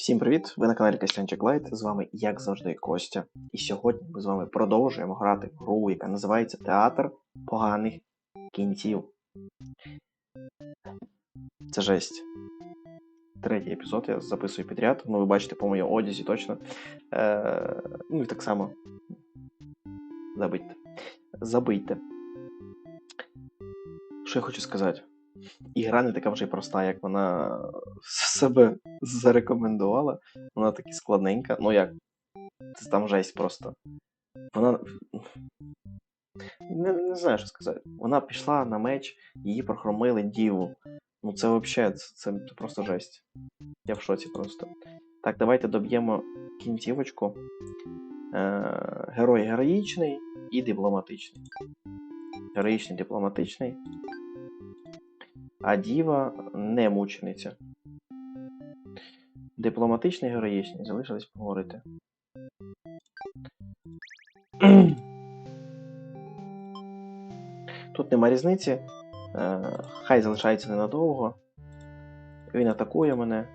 Всім привіт! Ви на каналі Костянчик Лайт. З вами, як завжди, Костя. І сьогодні ми з вами продовжуємо грати в гру, яка називається Театр поганих кінців. Це жесть. Третій епізод я записую підряд. Ну, ви бачите по моєму одязі точно. Е, ну і так само. Забийте. Забийте. Що я хочу сказати? Ігра не така вже й проста, як вона себе зарекомендувала. Вона таки складненька. Ну як? Це там жесть просто. Вона. Не, не знаю, що сказати. Вона пішла на меч, її прохромили діву. Ну це взагалі, це, це просто жесть. Я в шоці просто. Так, давайте доб'ємо кінцівочку. Е, герой героїчний і дипломатичний. Героїчний дипломатичний. А діва не мучениця. Дипломатичний героїчний. Залишилось поговорити. Тут нема різниці. Е, хай залишається ненадовго. Він атакує мене.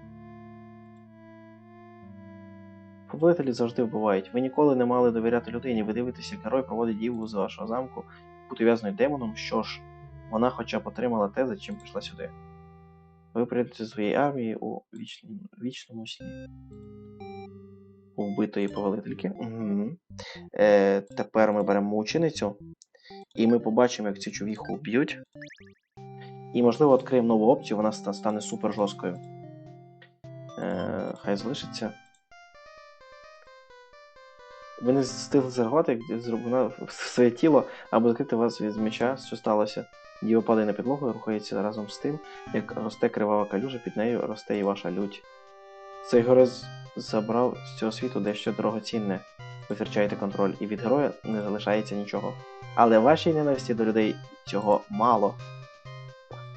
Повелителі завжди вбивають. Ви ніколи не мали довіряти людині. Ви дивитеся, як герой проводить діву з вашого замку, бути в'язною демоном. Що ж, вона хоча б отримала те, за чим прийшла сюди. Ви прийдете своєї армії у вічному, вічному сні. У вбитої повелительки. Угу. Е, тепер ми беремо мученицю. І ми побачимо, як цю човіху вб'ють. І, можливо, відкриємо нову опцію, вона стане супер жорсткою. Е, хай залишиться. Ви не встигли зреагувати, як зроблена в своє тіло, або закрити вас від меча, що сталося. Діва падає на підлогу і рухається разом з тим, як росте кривава калюжа, під нею росте і ваша лють. Цей горець забрав з цього світу дещо дорогоцінне. Ви втрачаєте контроль, і від героя не залишається нічого. Але вашій ненависті до людей цього мало.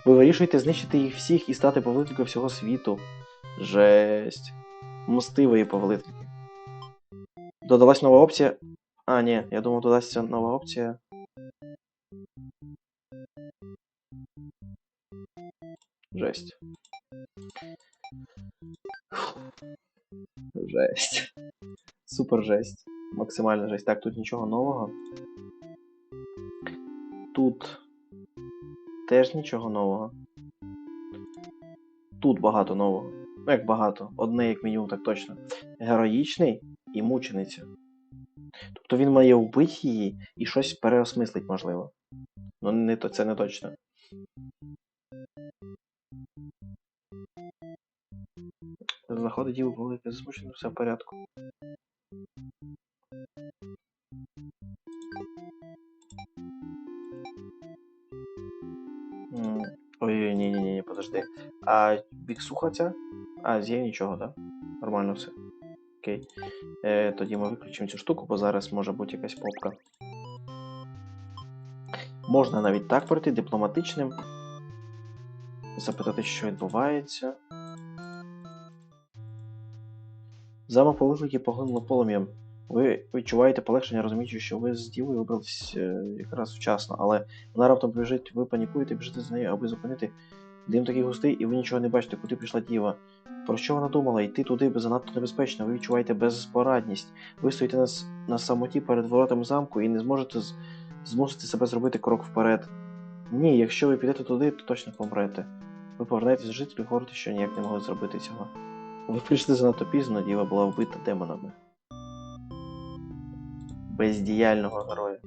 Ви вирішуєте знищити їх всіх і стати повелителькою всього світу. Жесть. Мстивої повелительки. Додалась нова опція. А, ні, я думав, додасться нова опція. Жесть. Жесть. Супер жесть. Максимальна жесть. Так, тут нічого нового. Тут теж нічого нового. Тут багато нового. Ну, як багато. Одне, як мінімум, так точно. Героїчний і мучениця. Тобто він має вбити її і щось переосмислить, можливо. Ну, не, це не точно. Заходить діву велике засмучено, все в порядку. М, Ой, ні, ні, ні, подожди. А біксуха ця? А, з'є нічого, так? Да? Нормально все. Окей. Е, тоді ми виключимо цю штуку, бо зараз може бути якась попка. Можна навіть так пройти дипломатичним. Запитати, що відбувається. Замок повиклики поглинуло полум'ям. Ви відчуваєте полегшення, розуміючи, що ви з дівою вибрались е, якраз вчасно, але вона раптом біжить, ви панікуєте, біжите за нею, аби зупинити. Дим такий густий, і ви нічого не бачите, куди пішла діва. Про що вона думала? Йти туди занадто небезпечно, ви відчуваєте безпорадність. Ви стоїте на, на самоті перед воротами замку і не зможете з- змусити себе зробити крок вперед. Ні, якщо ви підете туди, то точно помрете. Ви повернетесь жити і говорите, що ніяк не могли зробити цього. Ви прийшли занадто пізно, діва була вбита демонами. Бездіяльного героя.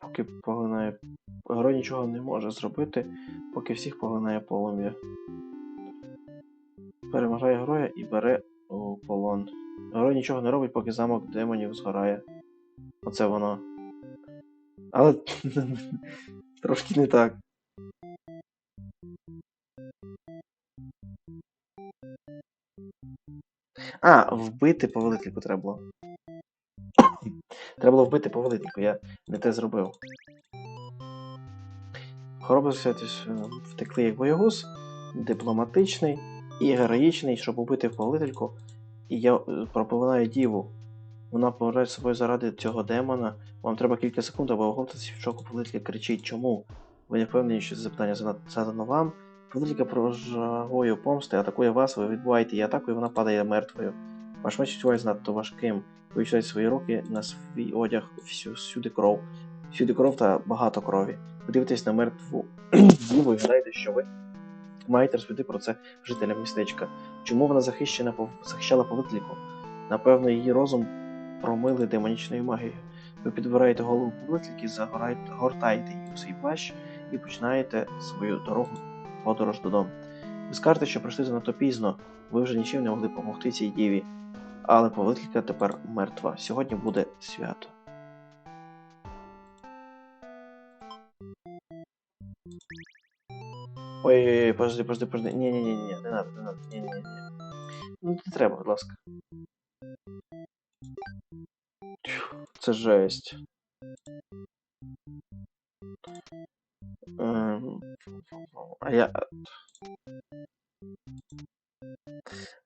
Поки поглинає. Герой нічого не може зробити, поки всіх поглинає полум'я. Перемагає героя і бере у полон. Герой нічого не робить, поки замок демонів згорає. Оце воно. Але трошки не так. А, вбити повелительку треба було. Треба було вбити повелительку, я не те зробив. Хороби святіш втекли як боягуз, дипломатичний і героїчний, щоб убити повелительку. І я е, проповинаю діву. Вона повертає з собою заради цього демона. Вам треба кілька секунд, аби оговтатися шоку повелителька кричить чому. Ви не впевнені, що це запитання задано вам. Повелителька прожагою помсти атакує вас, ви відбуваєте її атаку, і вона падає мертвою. Ваш меч відчувається надто важким. Ви відчуваєте свої руки на свій одяг, всю, всюди кров. Всюди кров та багато крові. Ви дивитесь на мертву діву і гадаєте, що ви маєте розповісти про це жителям містечка. Чому вона захищена захищала повитліку? Напевно, її розум промили демонічною магією. Ви підбираєте голову повитліки, загораєте, її у свій плащ і починаєте свою дорогу подорож додому. Ви скажете, що прийшли занадто пізно, ви вже нічим не могли допомогти цій діві, але повитліка тепер мертва. Сьогодні буде свято. Ой-ой-ой, подожди, подожди, подожди. Ні, не надо, не надо. Ні. Ну, не треба, будь ласка. Це жесть. Ем, А я.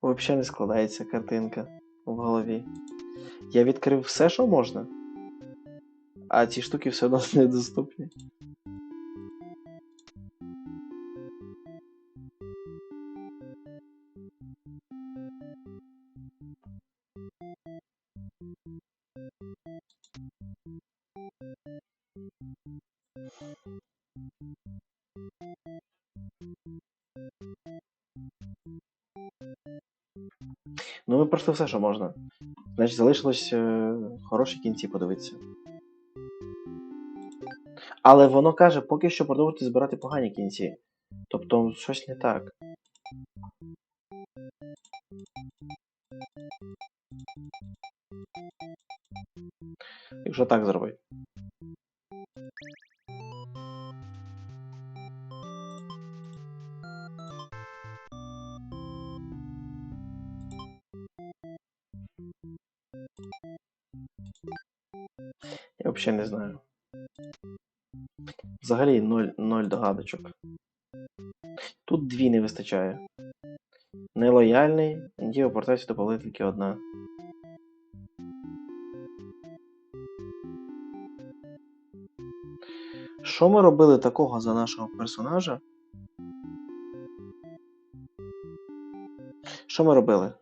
Взагалі не складається картинка в голові. Я відкрив все, що можна. А ці штуки все одно недоступні. Пройшли все, що можна. Значить, залишилось е, хороші кінці подивитися. Але воно каже, поки що продовжуйте збирати погані кінці. Тобто щось не так. Якщо так зробити. Взагалі не знаю. Взагалі ноль, ноль догадочок. Тут дві не вистачає. Нелояльний, діє повертається до політики одна. Що ми робили такого за нашого персонажа? Що ми робили?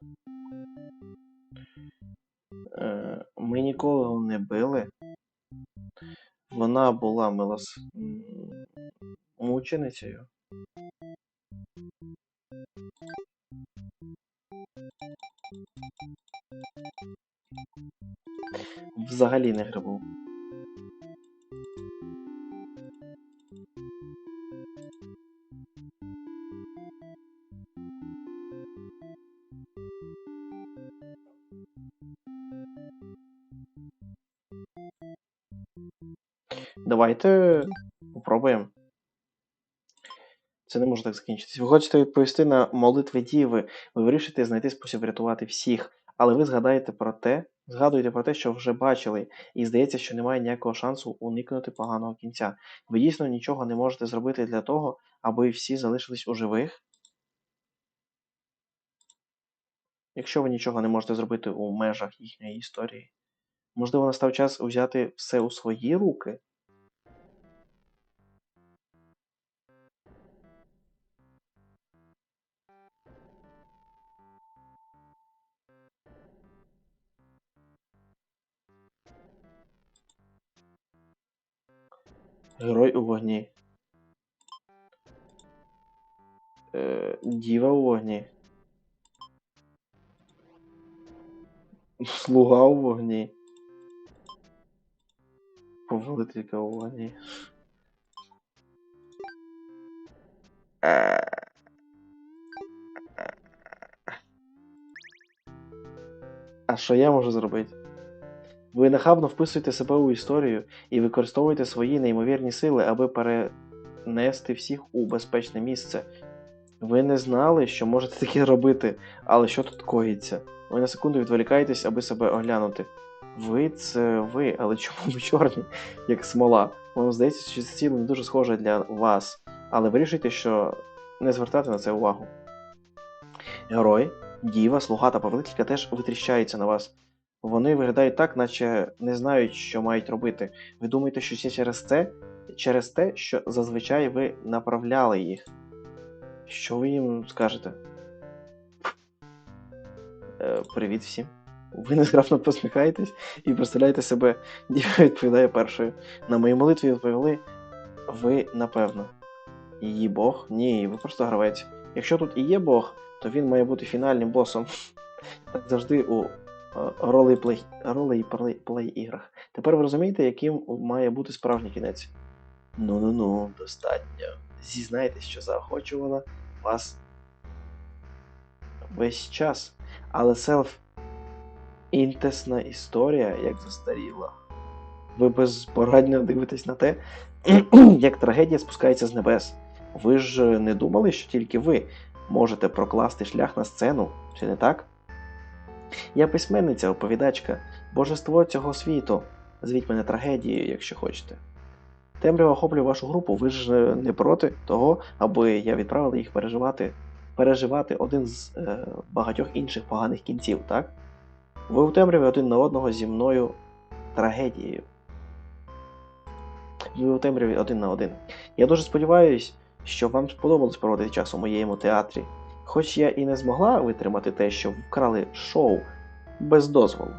Була милос... мученицею. Взагалі не грибу. Давайте попробуємо. Це не може так закінчитись. Ви хочете відповісти на молитви Діви, ви вирішите знайти спосіб врятувати всіх, але ви згадаєте про те, згадуєте про те, що вже бачили, і здається, що немає ніякого шансу уникнути поганого кінця. Ви дійсно нічого не можете зробити для того, аби всі залишились у живих. Якщо ви нічого не можете зробити у межах їхньої історії, можливо, настав час взяти все у свої руки. Герой у вогні. Е, діва у вогні. Слуга у вогні. Повелителька у вогні. Е. А що я можу зробити? Ви нахабно вписуєте себе у історію і використовуєте свої неймовірні сили, аби перенести всіх у безпечне місце. Ви не знали, що можете таке робити, але що тут коїться? Ви на секунду відволікаєтесь, аби себе оглянути. Ви це ви, але чому ви чорні, як смола? Вам здається, що це тіло не дуже схоже для вас, але вирішуйте, що не звертати на це увагу. Герой, Діва, слуга та повелителька теж витріщаються на вас. Вони виглядають так, наче не знають, що мають робити. Ви думаєте, що це через це? Через те, що зазвичай ви направляли їх. Що ви їм скажете? Е, привіт всім. Ви незграфно посміхаєтесь і представляєте себе. Діва відповідає першою. На мої молитві відповіли ви, напевно. Її Бог? Ні, ви просто гравець. Якщо тут і є Бог, то він має бути фінальним босом. Так завжди у ролейплей ролей іграх. Тепер ви розумієте, яким має бути справжній кінець. Ну-ну-ну, достатньо. Зізнайтесь, що заохочувала вас весь час. Але селф інтесна історія, як застаріла. Ви безпорадньо дивитесь на те, як трагедія спускається з небес. Ви ж не думали, що тільки ви можете прокласти шлях на сцену, чи не так? Я письменниця, оповідачка, божество цього світу. Звіть мене трагедією, якщо хочете. Темрява охоплює вашу групу, ви ж не проти того, аби я відправила їх переживати переживати один з е, багатьох інших поганих кінців, так? Ви у темряві один на одного зі мною трагедією. Ви у темряві один на один. Я дуже сподіваюся, що вам сподобалось проводити час у моєму театрі. Хоч я і не змогла витримати те, що вкрали шоу без дозволу.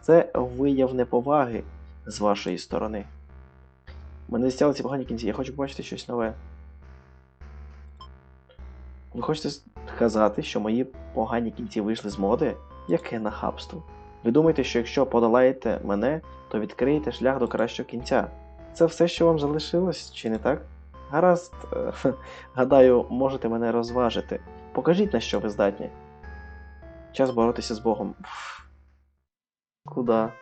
Це вияв неповаги з вашої сторони. Мене стяли ці погані кінці, я хочу побачити щось нове. Ви хочете сказати, що мої погані кінці вийшли з моди? Яке нахабство? Ви думаєте, що якщо подолаєте мене, то відкриєте шлях до кращого кінця? Це все, що вам залишилось, чи не так? Гаразд, гадаю, можете мене розважити. Покажіть, на що ви здатні. Час боротися з Богом. Куда?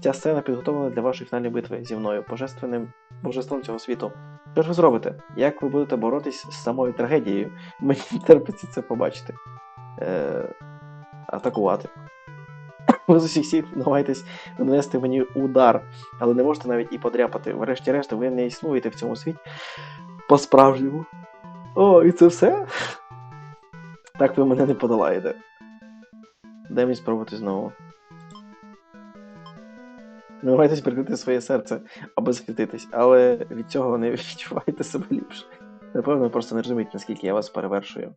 Ця сцена підготовлена для вашої фінальної битви зі мною, божественним божеством цього світу. Що ж ви зробите? Як ви будете боротись з самою трагедією? Мені терпиться це побачити. Е, Атакувати. Ви з усіх сіл намагаєтесь нанести мені удар, але не можете навіть і подряпати. Врешті-решт, ви не існуєте в цьому світі по-справжньому. О, і це все? Так ви мене не подолаєте. Дай мені спробувати знову. Намагайтесь прикрити своє серце аби захиститись, але від цього не відчувайте себе ліпше. Напевно, просто не розумієте, наскільки я вас перевершую.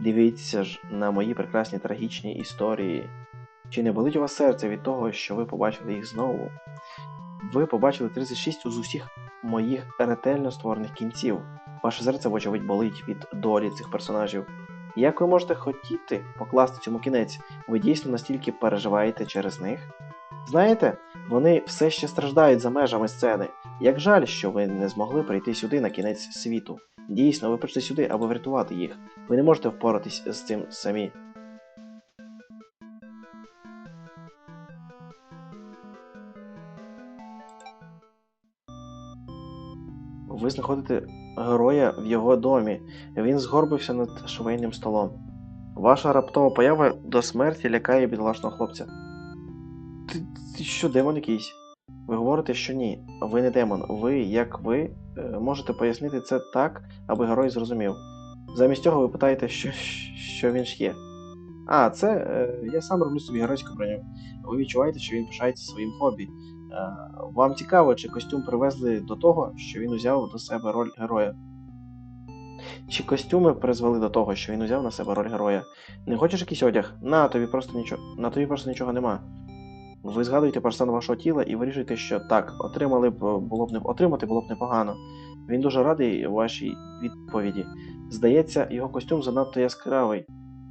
Дивіться ж на мої прекрасні трагічні історії. Чи не болить у вас серце від того, що ви побачили їх знову? Ви побачили 36 з усіх моїх ретельно створених кінців. Ваше серце, вочевидь, болить від долі цих персонажів. Як ви можете хотіти покласти цьому кінець? Ви дійсно настільки переживаєте через них? Знаєте, вони все ще страждають за межами сцени. Як жаль, що ви не змогли прийти сюди на кінець світу. Дійсно, ви прийшли сюди, аби врятувати їх. Ви не можете впоратись з цим самі. Ви знаходите героя в його домі. Він згорбився над швейним столом. Ваша раптова поява до смерті лякає бідолашного хлопця. Ти, ти що, демон якийсь? Ви говорите, що ні. Ви не демон. Ви, як ви, е, можете пояснити це так, аби герой зрозумів. Замість цього ви питаєте, що що він ж є. А, це е, я сам роблю собі геройську броню. Ви відчуваєте, що він пишається своїм хобі. Е, вам цікаво, чи костюм привезли до того, що він узяв до себе роль героя. Чи костюми призвели до того, що він узяв на себе роль героя? Не хочеш якийсь одяг? На тобі просто нічого на тобі просто нічого нема. Ви згадуєте про стан вашого тіла і вирішуєте, що так, отримали б було б не отримати було б непогано. Він дуже радий вашій відповіді. Здається, його костюм занадто яскравий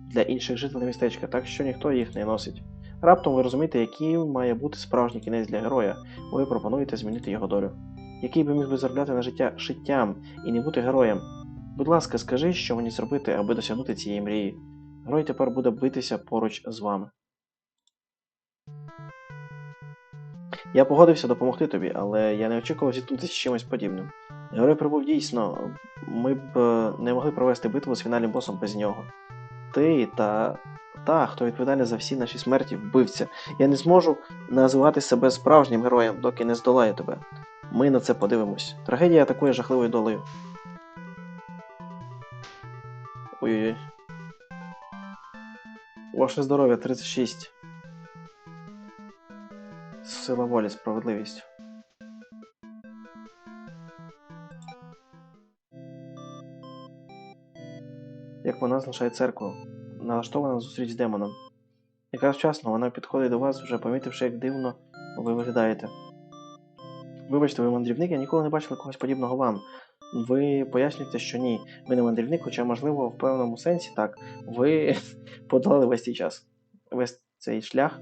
для інших жителів містечка, так що ніхто їх не носить. Раптом ви розумієте, який має бути справжній кінець для героя, ви пропонуєте змінити його долю. Який би міг би заробляти на життя шиттям і не бути героєм. Будь ласка, скажи, що мені зробити, аби досягнути цієї мрії. Герой тепер буде битися поруч з вами. Я погодився допомогти тобі, але я не очікував зіткнутися з чимось подібним. Герой прибув дійсно, ми б е, не могли провести битву з фінальним босом без нього. Ти та та, хто відповідальний за всі наші смерті, вбивця. Я не зможу називати себе справжнім героєм, доки не здолаю тебе. Ми на це подивимось. Трагедія атакує жахливою долею. Ой-ой-ой. Ваше здоров'я 36. Сила волі, справедливість. Як вона залишає церкву, налаштована на зустріч з демоном. Якраз вчасно вона підходить до вас, вже помітивши, як дивно ви виглядаєте. Вибачте, ви мандрівник, я ніколи не бачила когось подібного вам. Ви пояснюєте, що ні. Ви не мандрівник, хоча, можливо, в певному сенсі так. Ви подолали весь цей час. Весь цей шлях.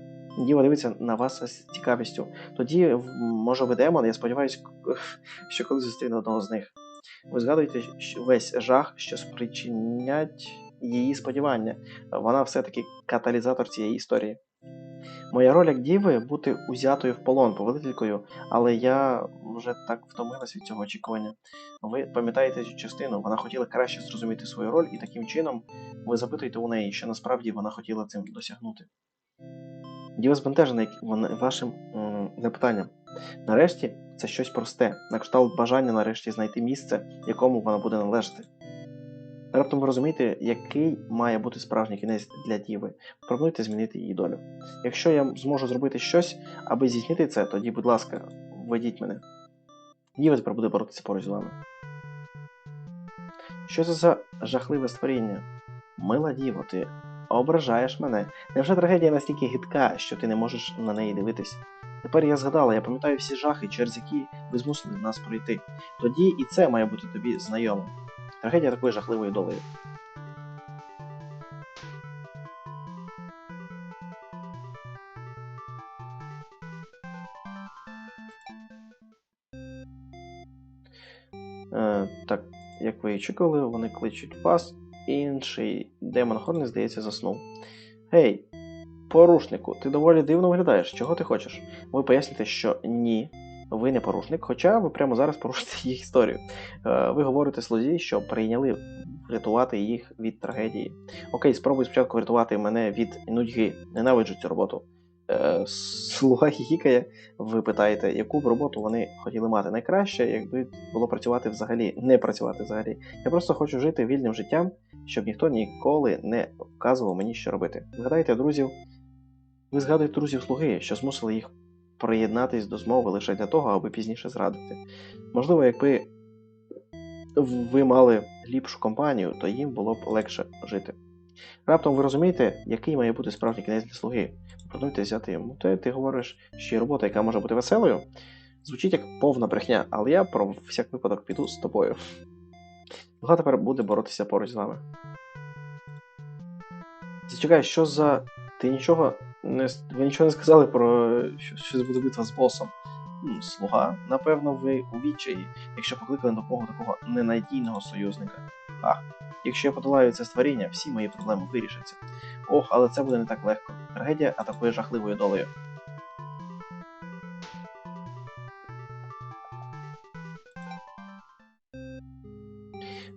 Діва дивиться на вас з цікавістю. Тоді, може, ви демон, я сподіваюся, що колись зустріне одного з них. Ви згадуєте весь жах, що спричинять її сподівання. Вона все-таки каталізатор цієї історії. Моя роль як діви бути узятою в полон повелителькою, але я вже так втомилась від цього очікування. Ви пам'ятаєте цю частину, вона хотіла краще зрозуміти свою роль, і таким чином ви запитуєте у неї, що насправді вона хотіла цим досягнути. Діва збентежена вашим запитанням. Нарешті це щось просте, на кшталт бажання нарешті знайти місце, якому вона буде належати. Раптом ви розумієте, який має бути справжній кінець для діви. Пропонуйте змінити її долю. Якщо я зможу зробити щось, аби здійснити це, тоді, будь ласка, ведіть мене. Діва тепер буде боротися поруч з вами. Що це за жахливе створіння? Мила діво, ти ображаєш мене. Невже трагедія настільки гидка, що ти не можеш на неї дивитись? Тепер я згадала, я пам'ятаю всі жахи, через які ви змусили нас пройти. Тоді і це має бути тобі знайомо. Трагедія такою жахливою долею. Так, як ви і очікували, вони кличуть вас. Інший демон Хорни, здається, заснув. Гей, порушнику, ти доволі дивно виглядаєш. Чого ти хочеш? Ви поясните, що ні, ви не порушник, хоча ви прямо зараз порушите їх історію. Е, ви говорите слузі, що прийняли врятувати їх від трагедії. Окей, спробуй спочатку врятувати мене від нудьги. Ненавиджу цю роботу. Е, слуга хіхікає, ви питаєте, яку б роботу вони хотіли мати. Найкраще, якби було працювати взагалі, не працювати взагалі. Я просто хочу жити вільним життям, щоб ніхто ніколи не вказував мені, що робити. Згадайте друзів, ви згадуєте друзів слуги, що змусили їх приєднатись до змови лише для того, аби пізніше зрадити. Можливо, якби ви мали ліпшу компанію, то їм було б легше жити. Раптом ви розумієте, який має бути справжній кінець для слуги. Пропонуйте взяти йому. Ти, ти говориш, що є робота, яка може бути веселою. Звучить як повна брехня, але я про всяк випадок піду з тобою. Слуга тепер буде боротися поруч з вами. Зачекай, що за. Ти нічого не ви нічого не сказали про що щось буде битва з босом. Ну, Слуга, напевно, ви у відчаї, якщо покликали допомогу такого ненадійного союзника. А, якщо я подолаю це створіння, всі мої проблеми вирішаться. Ох, але це буде не так легко. Трагедія атакує жахливою долею.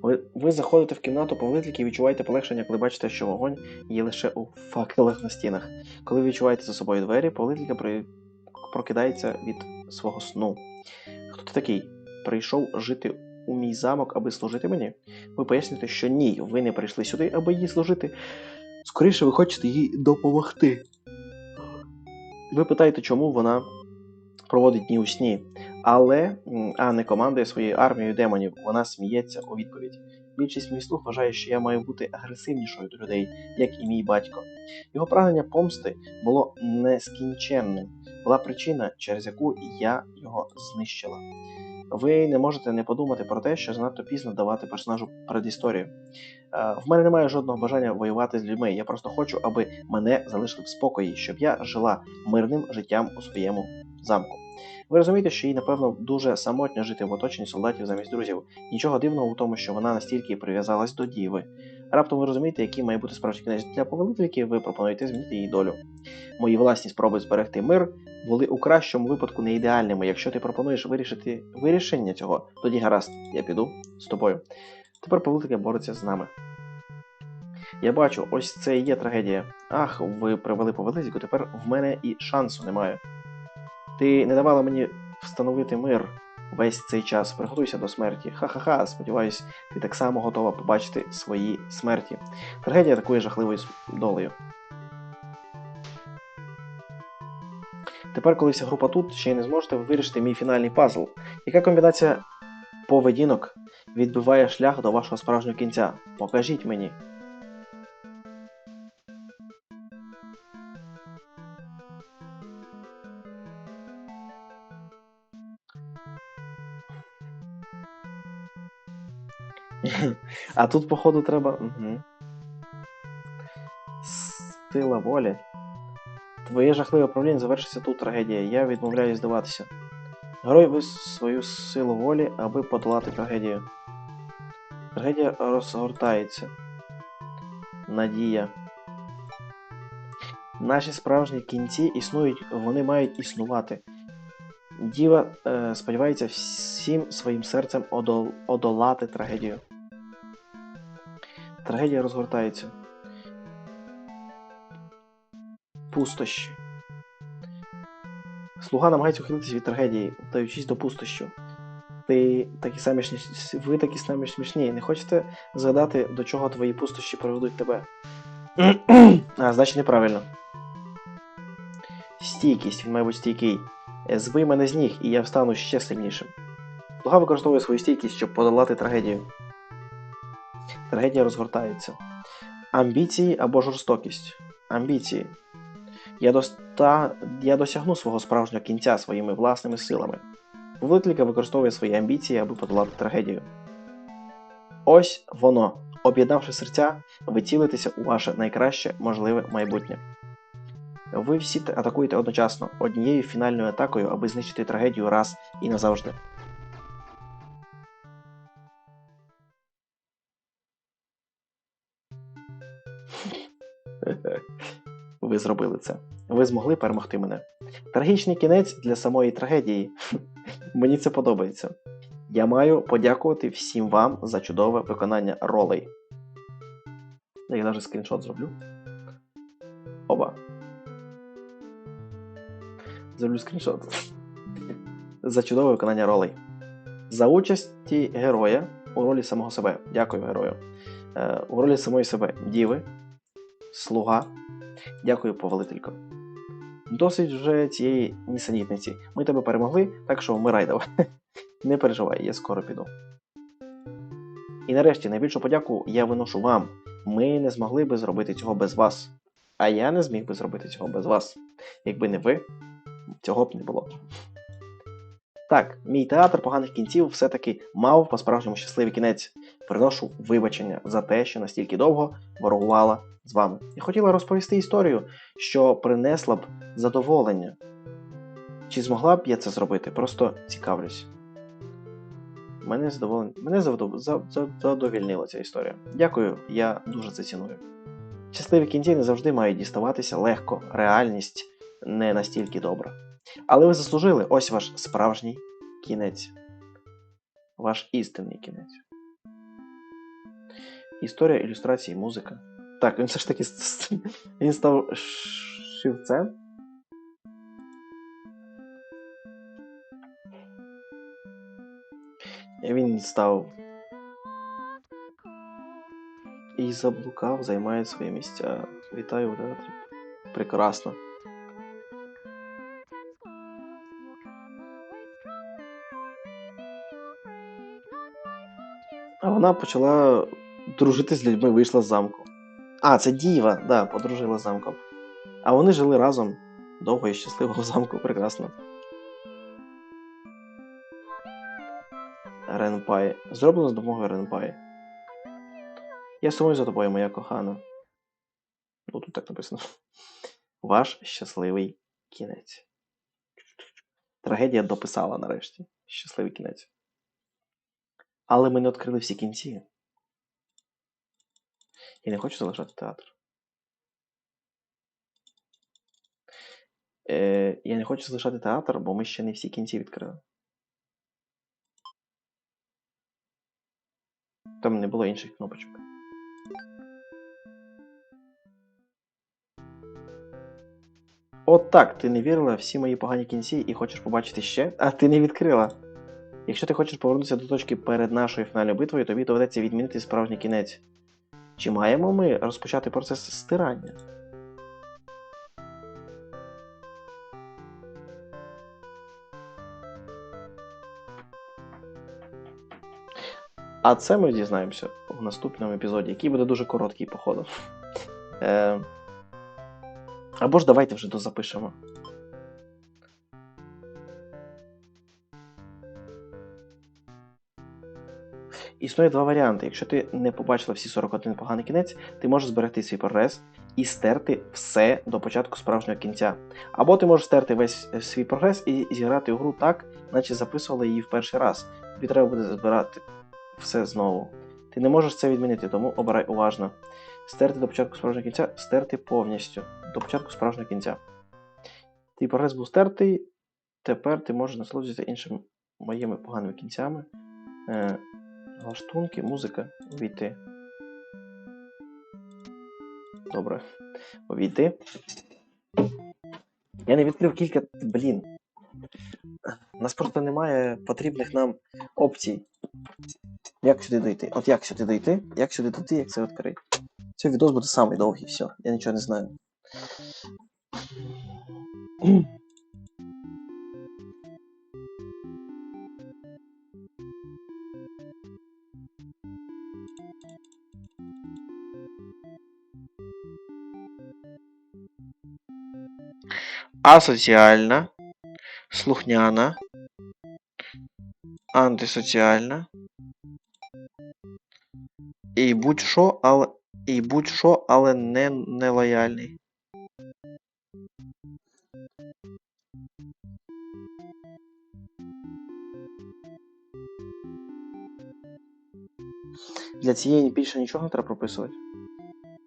Ви, ви заходите в кімнату повелительки і відчуваєте полегшення, коли бачите, що вогонь є лише у факелах на стінах. Коли відчуваєте за собою двері, повелителька при... прокидається від свого сну. Хто ти такий? Прийшов жити у мій замок, аби служити мені? Ви поясните, що ні, ви не прийшли сюди, аби їй служити. Скоріше ви хочете їй допомогти. Ви питаєте, чому вона проводить дні у сні, але а не командує своєю армією демонів. Вона сміється у відповідь. Більшість мій слух вважає, що я маю бути агресивнішою до людей, як і мій батько. Його прагнення помсти було нескінченним. Була причина, через яку я його знищила. Ви не можете не подумати про те, що занадто пізно давати персонажу предісторію. Е, В мене немає жодного бажання воювати з людьми. Я просто хочу, аби мене залишили в спокої, щоб я жила мирним життям у своєму замку. Ви розумієте, що їй, напевно, дуже самотньо жити в оточенні солдатів замість друзів. Нічого дивного у тому, що вона настільки прив'язалась до діви. Раптом ви розумієте, який має бути справжній кінець для повелительки, ви пропонуєте змінити її долю. Мої власні спроби зберегти мир були у кращому випадку не ідеальними. Якщо ти пропонуєш вирішити вирішення цього, тоді гаразд, я піду з тобою. Тепер повелителька бореться з нами. Я бачу, ось це і є трагедія. Ах, ви привели повелительку, тепер в мене і шансу немає. Ти не давала мені встановити мир весь цей час. Приготуйся до смерті. Ха-ха-ха, сподіваюсь, ти так само готова побачити свої смерті. Трагедія такою жахливою долею. Тепер, коли вся група тут, ще й не зможете вирішити мій фінальний пазл. Яка комбінація поведінок відбиває шлях до вашого справжнього кінця? Покажіть мені. А тут, походу, треба. Угу. Сила волі. Твоє жахливе правління завершиться тут трагедія. Я відмовляюсь здаватися. Герой ви свою силу волі, аби подолати трагедію. Трагедія розгортається. Надія. Наші справжні кінці існують, вони мають існувати. Діва е, сподівається всім своїм серцем одол, одолати трагедію. Трагедія розгортається. Пустощі. Слуга намагається ухилитись від трагедії, вдаючись до пустощу. Ти такі самі смішні, ви такі самі смішні. Не хочете згадати, до чого твої пустощі приведуть тебе? а, значить неправильно. Стійкість, він, мабуть, стійкий. Збий мене з ніг, і я встану ще сильнішим. Слуга використовує свою стійкість, щоб подолати трагедію. Трагедія розгортається. Амбіції або жорстокість. Амбіції. Я, доста... Я досягну свого справжнього кінця своїми власними силами. Повелителька використовує свої амбіції, аби подолати трагедію. Ось воно. Об'єднавши серця, ви цілитеся у ваше найкраще можливе майбутнє. Ви всі атакуєте одночасно однією фінальною атакою, аби знищити трагедію раз і назавжди. Ви зробили це. Ви змогли перемогти мене. Трагічний кінець для самої трагедії. Мені це подобається. Я маю подякувати всім вам за чудове виконання ролей. Я навіть скріншот зроблю. Оба. Зроблю скріншот. За чудове виконання ролей. За участі героя у ролі самого себе. Дякую герою. Е, у ролі самої себе Діви, Слуга. Дякую, повелителько. Досить вже цієї нісенітниці. Ми тебе перемогли, так що вмирай давай. Не переживай, я скоро піду. І нарешті найбільшу подяку я виношу вам. Ми не змогли би зробити цього без вас. А я не зміг би зробити цього без вас. Якби не ви, цього б не було. Так, мій театр поганих кінців все-таки мав по-справжньому щасливий кінець. Приношу вибачення за те, що настільки довго ворогувала з вами. І хотіла розповісти історію, що принесла б задоволення. Чи змогла б я це зробити? Просто цікавлюсь. Мене задоволен... Мене задовільнила ця історія. Дякую, я дуже це ціную. Щасливі кінці не завжди мають діставатися легко, реальність не настільки добра. Але ви заслужили ось ваш справжній кінець. Ваш істинний кінець. Історія ілюстрації, музика. Так, він все ж таки він став шивцем. Він став. І заблукав, займає свої місця. Вітаю в театрі. Прекрасно. Вона почала дружити з людьми, вийшла з замку. А, це Діва, да, подружила з замком. А вони жили разом довго і щасливо в замку, прекрасно. Ренпай. Зроблено з допомогою Ренпай. Я сумую за тобою, моя кохана. Ну, тут так написано. Ваш щасливий кінець. Трагедія дописала нарешті. Щасливий кінець. Але ми не відкрили всі кінці. Я не хочу залишати театр. Е, Я не хочу залишати театр, бо ми ще не всі кінці відкрили. Там не було інших кнопочок. От так, ти не вірила всі мої погані кінці і хочеш побачити ще, а ти не відкрила. Якщо ти хочеш повернутися до точки перед нашою фінальною битвою, тобі доведеться відмінити справжній кінець. Чи маємо ми розпочати процес стирання? А це ми дізнаємося в наступному епізоді, який буде дуже короткий, походу. Е... Або ж давайте вже дозапишемо. Існує два варіанти. Якщо ти не побачила всі 41 поганий кінець, ти можеш зберегти свій прогрес і стерти все до початку справжнього кінця. Або ти можеш стерти весь е, свій прогрес і зіграти гру так, наче записувала її в перший раз. Тобі треба буде збирати все знову. Ти не можеш це відмінити, тому обирай уважно. Стерти до початку справжнього кінця, стерти повністю. До початку справжнього кінця. Твій прогрес був стертий, тепер ти можеш насолоджуватися іншими моїми поганими кінцями. Лаштунки, музика, увійти. Добре. Увійти. Я не відкрив кілька. Блін. У нас просто немає потрібних нам опцій. Як сюди дойти? От як сюди дойти? Як сюди дойти, як це відкрити? Цей відос буде самий довгий, все. Я нічого не знаю. Асоціальна, слухняна, антисоціальна. І будь-що, але. І будь-що, але не нелояльний. Для цієї більше нічого не треба прописувати.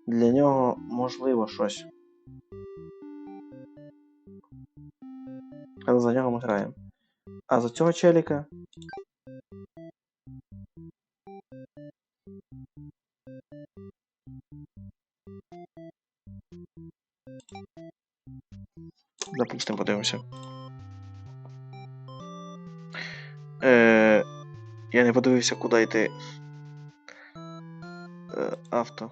Для нього можливо щось. Але за нього ми граємо. А за цього челіка. Допустим, подивимося. Е, я не подивився, куди йти. Е, авто.